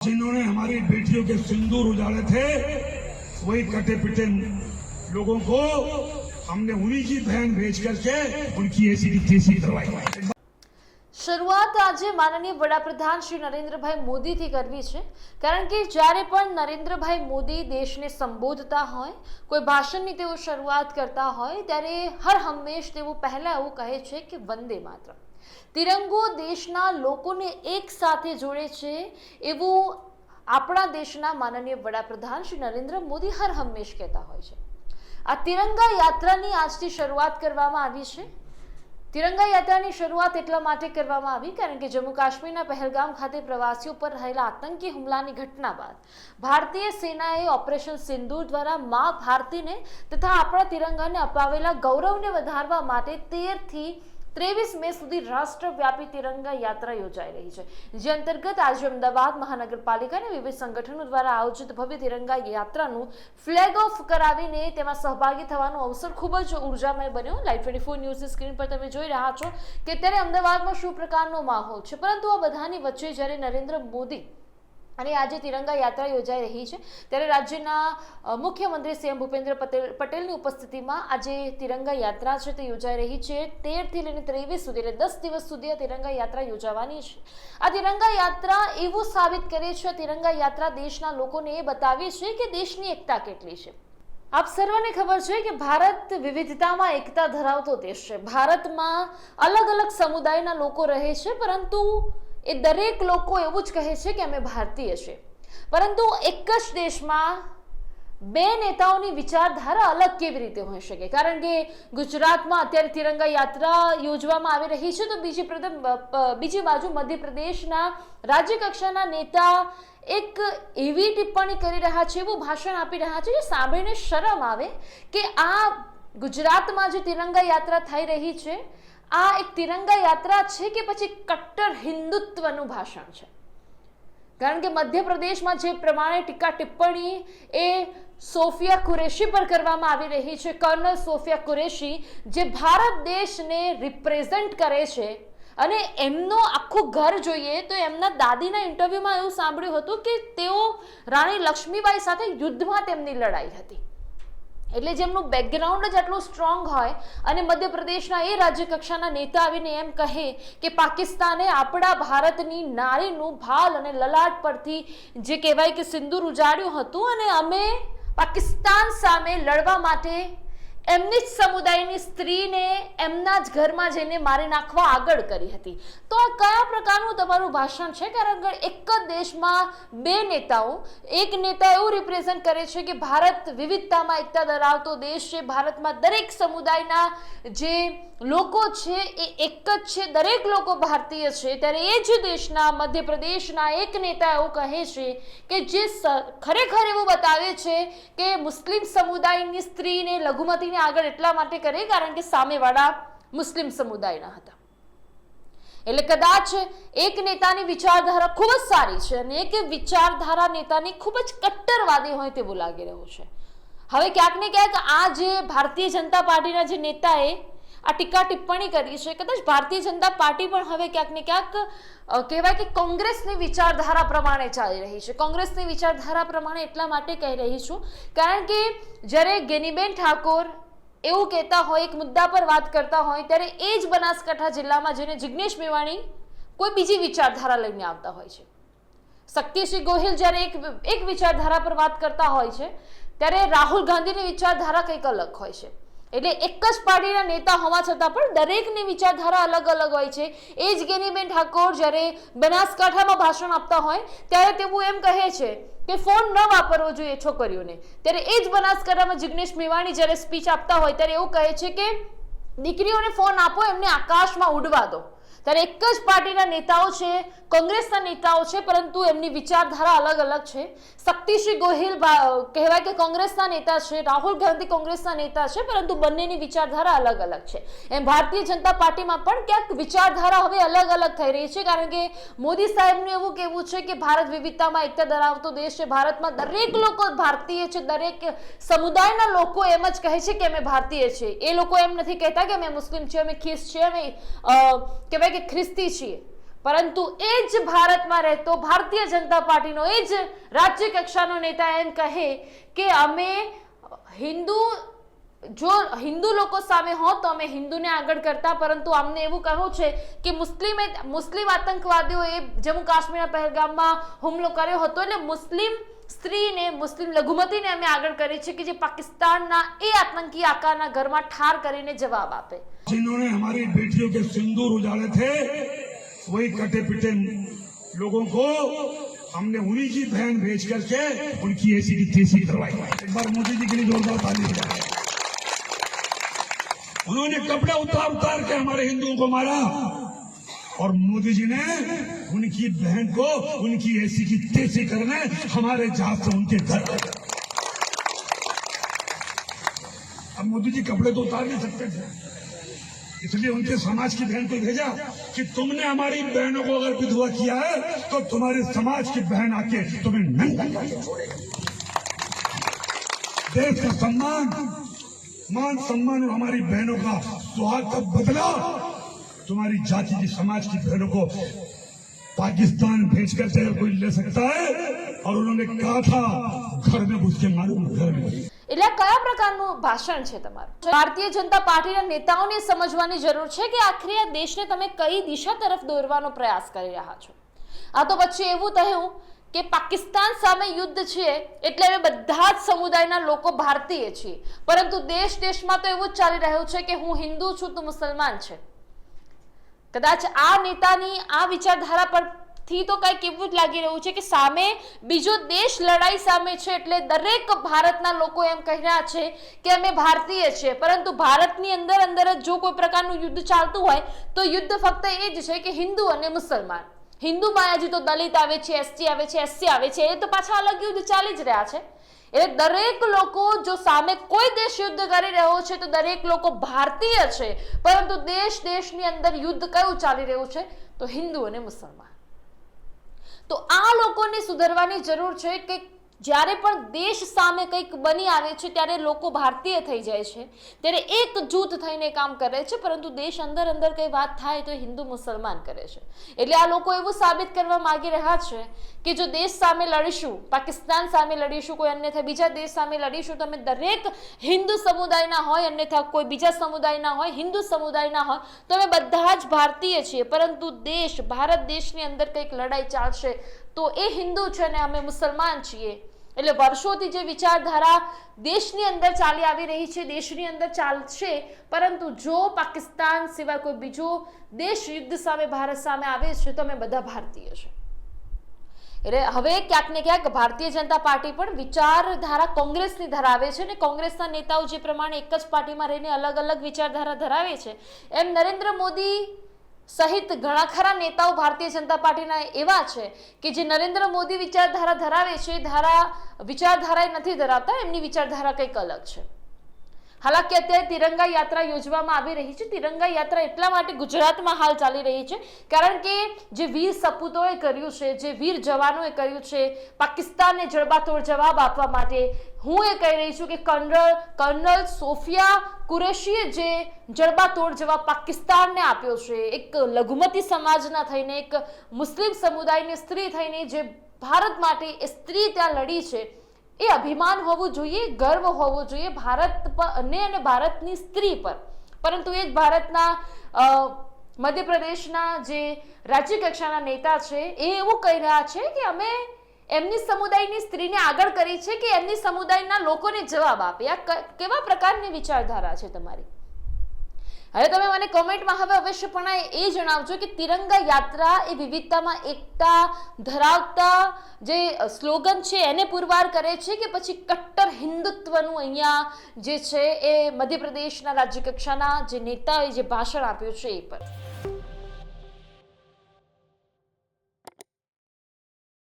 जिन्होंने हमारी बेटियों के सिंदूर उजाड़े थे वही कटे पिटे लोगों को हमने उन्हीं की बहन भेज करके उनकी ऐसी की तैसी करवाई શરૂઆત આજે માનનીય વડાપ્રધાન શ્રી નરેન્દ્રભાઈ મોદીથી કરવી છે કારણ કે જ્યારે પણ નરેન્દ્રભાઈ મોદી દેશને સંબોધતા હોય કોઈ ભાષણની તેઓ શરૂઆત કરતા હોય ત્યારે હર હંમેશ તેઓ પહેલા એવું કહે છે કે વંદે માત્ર તિરંગો દેશના લોકોને એક સાથે જોડે છે એવું આપણા દેશના માનનીય વડાપ્રધાન શ્રી નરેન્દ્ર મોદી હર હંમેશ કહેતા હોય છે. આ તિરંગા યાત્રાની આજથી શરૂઆત કરવામાં આવી છે. તિરંગા યાત્રાની શરૂઆત એટલા માટે કરવામાં આવી કારણ કે જમ્મુ કાશ્મીરના પહેલગામ ખાતે પ્રવાસીઓ પર રહેલા આતંકી હુમલાની ઘટના બાદ ભારતીય સેનાએ ઓપરેશન સિંદૂર દ્વારા મા ભારતીને તથા આપણા તિરંગાને અપાવેલા ગૌરવને વધારવા માટે તેરથી ત્રેવીસ મે સુધી રાષ્ટ્રવ્યાપી તિરંગા યાત્રા યોજાઈ રહી છે, જે અંતર્ગત આજે અમદાવાદ મહાનગરપાલિકા અને વિવિધ સંગઠનો દ્વારા આયોજિત ભવ્ય તિરંગા યાત્રાનું ફ્લેગ ઓફ કરાવીને તેમાં સહભાગી થવાનો અવસર ખૂબ જ ઉર્જામય બન્યો. લાઈવ ટ્વેન્ટી ફોર ન્યૂઝની સ્ક્રીન પર તમે જોઈ રહ્યા છો કે અત્યારે અમદાવાદમાં શું પ્રકારનો માહોલ છે. પરંતુ આ બધાની વચ્ચે જ્યારે નરેન્દ્ર મોદી અને આજે તિરંગા યાત્રા યોજાઈ રહી છે. ત્યારે રાજ્યના મુખ્યમંત્રી સીએમ ભૂપેન્દ્ર પટેલ, પટેલની ઉપસ્થિતિમાં આજે તિરંગા યાત્રા છે તે યોજાઈ રહી છે. તેરથી લઈને ત્રેવીસ સુધી એટલે દસ દિવસ સુધી આ તિરંગા યાત્રા યોજાવાની છે. આ તિરંગા યાત્રા એવું સાબિત કરે છે તિરંગા યાત્રા દેશના લોકોને એ બતાવે છે કે દેશની એકતા કેટલી છે. આપ સર્વને ખબર છે કે ભારત વિવિધતામાં એકતા ધરાવતો દેશ છે. ભારતમાં અલગ અલગ સમુદાયના લોકો રહે છે, પરંતુ એ દરેક લોકો એવું જ કહે છે કે અમે ભારતીય છે પરંતુ એક જ દેશમાં બે નેતાઓની વિચારધારા અલગ કેવી રીતે હોઈ શકે? કારણ કે ગુજરાતમાં અત્યારે તિરંગા યાત્રા યોજવામાં આવી રહી છે, તો બીજી બીજી બાજુ મધ્યપ્રદેશના રાજ્ય કક્ષાના નેતા એક એવી ટિપ્પણી કરી રહ્યા છે, એવું ભાષણ આપી રહ્યા છે, જે સાંભળીને શરમ આવે કે આ ગુજરાતમાં જે તિરંગા યાત્રા થઈ રહી છે આ એક તિરંગા યાત્રા છે કે પછી કટ્ટર હિન્દુત્વનું ભાષણ છે? કારણ કે મધ્યપ્રદેશમાં જે પ્રમાણે ટીકા ટિપ્પણી એ સોફિયા કુરેશી પર કરવામાં આવી રહી છે, કર્નલ સોફિયા કુરેશી જે ભારત દેશને રિપ્રેઝેન્ટ કરે છે અને એમનો આખું ઘર જોઈએ તો એમના દાદીના ઇન્ટરવ્યૂમાં એવું સાંભળ્યું હતું કે તેઓ રાણી લક્ષ્મીબાઈ સાથે યુદ્ધમાં તેમની લડાઈ હતી. એટલે જેમનું બેકગ્રાઉન્ડ જ આટલું સ્ટ્રોંગ હોય અને મધ્યપ્રદેશના એ રાજ્ય કક્ષાના નેતા આવીને એમ કહે કે પાકિસ્તાને આપણા ભારતની નારીનું ભાલ અને લલાટ પરથી જે કહેવાય કે સિંદૂર ઉજાડ્યું હતું અને અમે પાકિસ્તાન સામે લડવા માટે એમની જ સમુદાયની સ્ત્રીને એમના જ ઘરમાં જઈને મારી નાખવા આગળ કરી હતી. તો આ કયા પ્રકારનું તમારું ભાષણ છે? કારણ કે એક જ દેશમાં બે નેતાઓ, એક નેતા એવું રિપ્રેઝન્ટ કરે છે કે ભારત વિવિધતામાં એકતા ધરાવતો દેશ છે. ભારતમાં દરેક સમુદાયના જે લોકો છે, એ એક જ છે, દરેક લોકો ભારતીય છે, ત્યારે એ જ દેશના મધ્યપ્રદેશના એક નેતા એવું કહે છે કે જે ખરેખર એવું બતાવે છે કે મુસ્લિમ સમુદાયની સ્ત્રીને લઘુમતીને આગળ એટલા માટે કરે કારણ કે સામેવાળા મુસ્લિમ સમુદાયના હતા. એટલે કદાચ એક નેતાની વિચારધારા ખૂબ જ સારી છે અને એક વિચારધારા નેતાની ખૂબ જ કટ્ટરવાદી હોય તેવું લાગી રહ્યું છે. હવે ક્યાંક ને ક્યાંક આ જે ભારતીય જનતા પાર્ટીના જે નેતાએ આ ટીકા ટિપ્પણી કરી છે. કદાચ ભારતીય જનતા પાર્ટી પણ હવે ક્યાંક ને ક્યાંક કહેવાય કે કોંગ્રેસની વિચારધારા પ્રમાણે ચાલી રહી છે. કોંગ્રેસની વિચારધારા પ્રમાણે એટલા માટે કહી રહી છું, કારણ કે જ્યારે ગેનીબેન ઠાકોર એવું કહેતા હોય, એક મુદ્દા પર વાત કરતા હોય, ત્યારે એ જ બનાસકાંઠા જિલ્લામાં જઈને જિગ્નેશ મેવાણી કોઈ બીજી વિચારધારા લઈને આવતા હોય છે. શક્તિસિંહ ગોહિલ જ્યારે એક એક વિચારધારા પર વાત કરતા હોય છે, ત્યારે રાહુલ ગાંધીની વિચારધારા કંઈક અલગ હોય છે. એટલે એક જ પાર્ટીના નેતા હોવા છતાં પણ દરેકની વિચારધારા અલગ અલગ હોય છે. એ જ ગેનીબેન ઠાકોર જ્યારે બનાસકાંઠામાં ભાષણ આપતા હોય, ત્યારે તેવું એમ કહે છે કે ફોન ન વાપરવો જોઈએ છોકરીઓને. ત્યારે એ જ બનાસકાંઠામાં જિગ્નેશ મેવાણી જ્યારે સ્પીચ આપતા હોય, ત્યારે એવું કહે છે કે, દીકરીઓને ફોન આપો, એમને આકાશમાં ઉડવા દો. ત્યારે એક જ પાર્ટીના નેતાઓ છે કોંગ્રેસના નેતાઓ છે પરંતુ એમની વિચારધારા અલગ અલગ છે. શક્તિશ્રી ગોહિલ કહેવાય કે કોંગ્રેસના નેતા છે રાહુલ ગાંધી કોંગ્રેસના નેતા છે પરંતુ બંનેની વિચારધારા અલગ અલગ છે. એમ ભારતીય જનતા પાર્ટીમાં પણ ક્યાંક વિચારધારા હવે અલગ અલગ થઈ રહી છે કારણ કે મોદી સાહેબનું એવું કહેવું છે કે ભારત વિવિધતામાં એકતા ધરાવતો દેશ છે ભારતમાં દરેક લોકો ભારતીય છે દરેક સમુદાયના લોકો એમ જ કહે છે કે અમે ભારતીય છીએ. એ લોકો એમ નથી કહેતા કે અમે મુસ્લિમ છીએ અમે ખ્રિસ્ત છીએ અમે અ, કે ખ્રિસ્તી છીએ. પરંતુ એ જ ભારતમાં રહેતો ભારતીય જનતા પાર્ટીનો, એ જ રાજ્ય કક્ષાનો નેતા એમ કહે કે અમે હિન્દુ, જો હિન્દુ લોકો સામે હો તો અમે હિન્દુને આગળ કરતા, પરંતુ અમને એવું કહ્યું છે કે મુસ્લિમ મુસ્લિમ આતંકવાદીઓએ જમ્મુ કાશ્મીરના પહેલગામમાં હુમલો કર્યો હતો એટલે મુસ્લિમ સ્ત્રીને મુસ્લિમ લઘુમતીને અમે આગળ કરી છે કે જે પાકિસ્તાનના એ આતંકી આકારના ઘરમાં ઠાર કરીને જવાબ આપે जिन्होंने हमारी बेटियों के सिंदूर उजाड़े थे वही कटे पिटे लोगों को हमने उन्हीं की बहन भेज करके उनकी ऐसी की तैसी करवाई एक बार मोदी जी के लिए जोरदार ताली बजाएं। उन्होंने कपड़े उतार उतार के हमारे हिंदुओं को मारा और मोदी जी ने उनकी बहन को, उनकी ऐसी की तेज़ी करने हमारे जहाज़ से उनके घर अब मोदी जी कपड़े तो उतार नहीं सकते थे। इसलिए उनके समाज की बहन को भेजा कि तुमने हमारी बहनों को अगर विधवा किया है तो तुम्हारे समाज की बहन आके तुम्हें करके देश का सम्मान, मान सम्मान और हमारी बहनों का सुहाग का बदला। तुम्हारी जाति की समाज की बहनों को पाकिस्तान भेज कर अगर कोई ले सकता है और उन्होंने कहा था घर में घुस के मालूम घर में घुस એટલે આ કયા પ્રકારનું ભાષણ છે તમારું ભારતીય જનતા પાર્ટીના નેતાઓને સમજવાની જરૂર છે કે આખરે આ દેશને તમે કઈ દિશા તરફ દોરવાનો પ્રયાસ કરી રહ્યા છો આ તો પછી એવું થયું કે પાકિસ્તાન સામે યુદ્ધ છે એટલે હવે બધા જ સમુદાયના લોકો ભારતીય છીએ પરંતુ દેશ દેશમાં તો એવું જ ચાલી રહ્યું છે કે હું હિન્દુ છું તું મુસલમાન છે કદાચ આ નેતાની આ વિચારધારા પરથી તો કંઈક એવું જ લાગી રહ્યું છે કે સામે બીજો દેશ લડાઈ સામે છે એટલે દરેક ભારતના લોકો એમ કહી રહ્યા છે કે અમે ભારતીય છીએ પરંતુ ભારતની અંદર અંદર જ જો કોઈ પ્રકારનું યુદ્ધ ચાલતું હોય તો યુદ્ધ ફક્ત એ જ છે કે હિન્દુ અને મુસલમાન. હિન્દુમાં હજી તો દલિત આવે છે, એસટી આવે છે, એસસી આવે છે, એ તો પાછા અલગ યુદ્ધ ચાલી જ રહ્યા છે. એટલે દરેક લોકો જો સામે કોઈ દેશ યુદ્ધ કરી રહ્યો છે, તો દરેક લોકો ભારતીય છે. પરંતુ દેશ દેશની અંદર યુદ્ધ કયું ચાલી રહ્યું છે? તો હિન્દુ અને મુસલમાન. તો આ લોકોને સુધરવાની જરૂર છે કે જ્યારે પણ દેશ સામે કંઈક બની આવે છે, ત્યારે લોકો ભારતીય થઈ જાય છે. ત્યારે એક જૂથ થઈને કામ કરે છે, પરંતુ દેશ અંદર અંદર કંઈ વાત થાય તો હિન્દુ મુસલમાન કરે છે. એટલે આ લોકો એવું સાબિત કરવા માગી રહ્યા છે કે જો દેશ સામે લડીશું, પાકિસ્તાન સામે લડીશું, કોઈ અન્યથા બીજા દેશ સામે લડીશું, તો અમે દરેક હિન્દુ સમુદાયના હોય, અન્યથા કોઈ બીજા સમુદાયના હોય, હિન્દુ સમુદાયના હોય, તો અમે બધા જ ભારતીય છીએ. પરંતુ દેશ, ભારત દેશની અંદર કંઈક લડાઈ ચાલશે તો એ હિન્દુ છે ને અમે મુસલમાન છીએ. એટલે વર્ષોથી જે વિચારધારા દેશની અંદર ચાલી આવી રહી છે, દેશની અંદર ચાલશે, પરંતુ જો પાકિસ્તાન સિવાય કોઈ બીજો દેશ યુદ્ધ સામે, ભારત સામે આવે છે, તો અમે બધા ભારતીય છે. એટલે હવે ક્યાંક ને ક્યાંક ભારતીય જનતા પાર્ટી પણ વિચારધારા કોંગ્રેસની ધરાવે છે ને કોંગ્રેસના નેતાઓ જે પ્રમાણે એક જ પાર્ટીમાં રહીને અલગ અલગ વિચારધારા ધરાવે છે. એમ નરેન્દ્ર મોદી સહિત ઘણા ખરા નેતાઓ ભારતીય જનતા પાર્ટીના એવા છે કે જે નરેન્દ્ર મોદી વિચારધારા ધરાવે છે, ધારા વિચારધારા નથી ધરાવતા, એમની વિચારધારા કંઈક અલગ છે. હાલાકી અત્યારે તિરંગા યાત્રા યોજવામાં આવી રહી છે. તિરંગા યાત્રા એટલા માટે ગુજરાતમાં હાલ ચાલી રહી છે, કારણ કે જે વીર સપૂતોએ કર્યું છે, જે વીર જવાનોએ કર્યું છે, પાકિસ્તાનને જડબાતોડ જવાબ આપવા માટે હું એ કહી રહી છું કે કર્નલ કર્નલ સોફિયા કુરેશીએ જે જડબાતોડ જવાબ પાકિસ્તાનને આપ્યો છે, એક લઘુમતી સમાજના થઈને, એક મુસ્લિમ સમુદાયની સ્ત્રી થઈને જે ભારત માટે એ સ્ત્રી ત્યાં લડી છે એ અભિમાન હોવું જોઈએ, ગર્વ હોવો જોઈએ ભારત પર ને અને ભારતની સ્ત્રી પર. પરંતુ એ જ ભારતના મધ્યપ્રદેશના જે રાજ્ય કક્ષાના નેતા છે, એ એવું કહી રહ્યા છે કે અમે એમની સમુદાયની સ્ત્રીને આગળ કરી છે કે એમની સમુદાયના લોકોને જવાબ આપે. આ કેવા પ્રકારની વિચારધારા છે તમારી? હવે તમે મને કોમેન્ટમાં હવે અવશ્યપણે એ જણાવજો કે તિરંગા યાત્રા એ વિવિધતામાં એકતા ધરાવતા જે સ્લોગન છે એને પુરવાર કરે છે કે પછી કટ્ટર હિન્દુત્વનું અહીંયા જે છે એ મધ્યપ્રદેશના રાજ્યકક્ષાના જે નેતાએ જે ભાષણ આપ્યું છે એ પર?